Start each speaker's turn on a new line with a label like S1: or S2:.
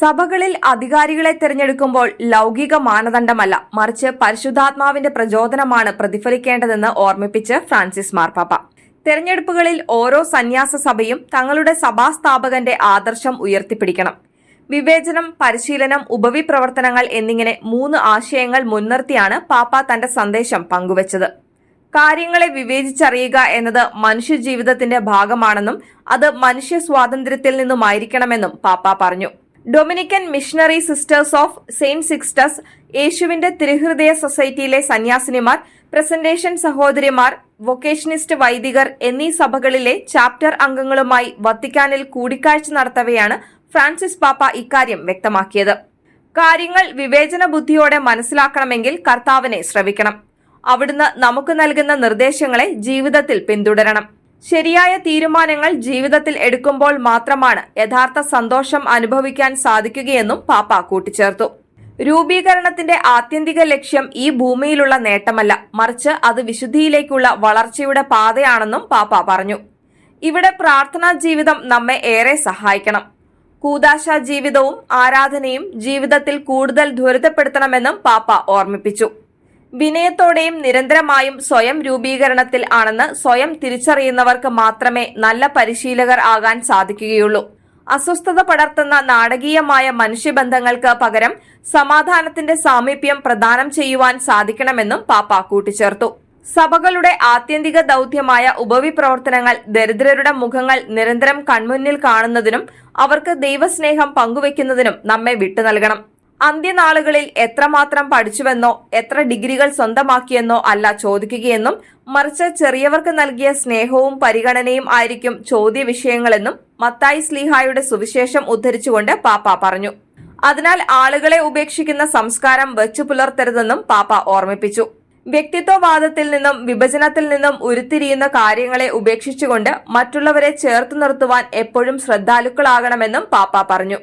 S1: സഭകളിൽ അധികാരികളെ തിരഞ്ഞെടുക്കുമ്പോൾ ലൗകിക മാനദണ്ഡമല്ല മറിച്ച് പരിശുദ്ധാത്മാവിന്റെ പ്രചോദനമാണ് പ്രതിഫലിക്കേണ്ടതെന്ന് ഓർമ്മിപ്പിച്ച് ഫ്രാൻസിസ് മാർപ്പാപ്പ. തെരഞ്ഞെടുപ്പുകളിൽ ഓരോ സന്യാസ സഭയും തങ്ങളുടെ സഭാസ്ഥാപകന്റെ ആദർശം ഉയർത്തിപ്പിടിക്കണം. വിവേചനം പരിശീലനം ഉപവിപ്രവർത്തനങ്ങൾ എന്നിങ്ങനെ മൂന്ന് ആശയങ്ങൾ മുൻനിർത്തിയാണ് പാപ്പ തന്റെ സന്ദേശം പങ്കുവച്ചത്. കാര്യങ്ങളെ വിവേചിച്ചറിയുക എന്നത് മനുഷ്യജീവിതത്തിന്റെ ഭാഗമാണെന്നും അത് മനുഷ്യ സ്വാതന്ത്ര്യത്തിൽ നിന്നുമായിരിക്കണമെന്നും പാപ്പ പറഞ്ഞു. Dominican Missionary Sisters of Saint Sixtus യേശുവിന്റെ തിരുഹൃദയ സൊസൈറ്റിയിലെ സന്യാസിനിമാർ പ്രസന്റേഷൻ സഹോദരിമാർ വൊക്കേഷനിസ്റ്റ് വൈദികർ എന്നീ സഭകളിലെ ചാപ്റ്റർ അംഗങ്ങളുമായി വത്തിക്കാനിൽ കൂടിക്കാഴ്ച നടത്തവെയാണ് ഫ്രാൻസിസ് പാപ്പ ഇക്കാര്യം വ്യക്തമാക്കിയത്. കാര്യങ്ങൾ വിവേചന ബുദ്ധിയോടെ മനസ്സിലാക്കണമെങ്കിൽ കർത്താവിനെ ശ്രവിക്കണം. അവിടുന്ന് നമുക്ക് നൽകുന്ന നിർദ്ദേശങ്ങളെ ജീവിതത്തിൽ പിന്തുടരണം. ശരിയായ തീരുമാനങ്ങൾ ജീവിതത്തിൽ എടുക്കുമ്പോൾ മാത്രമാണ് യഥാർത്ഥ സന്തോഷം അനുഭവിക്കാൻ സാധിക്കുകയെന്നും പാപ്പ കൂട്ടിച്ചേർത്തു. രൂപീകരണത്തിന്റെ ആത്യന്തിക ലക്ഷ്യം ഈ ഭൂമിയിലുള്ള നേട്ടമല്ല. മറിച്ച് അത് വിശുദ്ധിയിലേക്കുള്ള വളർച്ചയുടെ പാതയാണെന്നും പാപ്പ പറഞ്ഞു. ഇവിടെ പ്രാർത്ഥനാ ജീവിതം നമ്മെ ഏറെ സഹായിക്കണം. കൂതാശ ജീവിതവും ആരാധനയും ജീവിതത്തിൽ കൂടുതൽ ത്വരിതപ്പെടുത്തണമെന്നും പാപ്പ ഓർമ്മിപ്പിച്ചു. വിനയത്തോടെയും നിരന്തരമായും സ്വയം രൂപീകരണത്തിൽ ആണെന്ന് സ്വയം തിരിച്ചറിയുന്നവർക്ക് മാത്രമേ നല്ല പരിശീലകർ ആകാൻ സാധിക്കുകയുള്ളൂ. അസ്വസ്ഥത പടർത്തുന്ന നാടകീയമായ മനുഷ്യബന്ധങ്ങൾക്ക് പകരം സമാധാനത്തിന്റെ സാമീപ്യം പ്രദാനം ചെയ്യുവാൻ സാധിക്കണമെന്നും പാപ്പ കൂട്ടിച്ചേർത്തു. സഭകളുടെ ആത്യന്തിക ദൗത്യമായ ഉപവിപ്രവർത്തനങ്ങൾ ദരിദ്രരുടെ മുഖങ്ങൾ നിരന്തരം കൺമുന്നിൽ കാണുന്നതിനും അവർക്ക് ദൈവസ്നേഹം പങ്കുവെക്കുന്നതിനും നമ്മെ വിട്ടു നൽകണം അന്ത്യനാളുകളിൽ എത്രമാത്രം പഠിച്ചുവെന്നോ എത്ര ഡിഗ്രികൾ സ്വന്തമാക്കിയെന്നോ അല്ല ചോദിക്കുകയെന്നും മറിച്ച് ചെറിയവർക്ക് നൽകിയ സ്നേഹവും പരിഗണനയും ആയിരിക്കും ചോദ്യ വിഷയങ്ങളെന്നും മത്തായി സ്ലീഹായുടെ സുവിശേഷം ഉദ്ധരിച്ചുകൊണ്ട് പാപ്പ പറഞ്ഞു. അതിനാൽ ആളുകളെ ഉപേക്ഷിക്കുന്ന സംസ്കാരം വെച്ചു പുലർത്തരുതെന്നും പാപ്പ ഓർമ്മിപ്പിച്ചു. വ്യക്തിത്വവാദത്തിൽ നിന്നും വിഭജനത്തിൽ നിന്നും ഉരുത്തിരിയുന്ന കാര്യങ്ങളെ ഉപേക്ഷിച്ചുകൊണ്ട് മറ്റുള്ളവരെ ചേർത്ത് നിർത്തുവാൻ എപ്പോഴും ശ്രദ്ധാലുക്കളാകണമെന്നും പാപ്പ പറഞ്ഞു.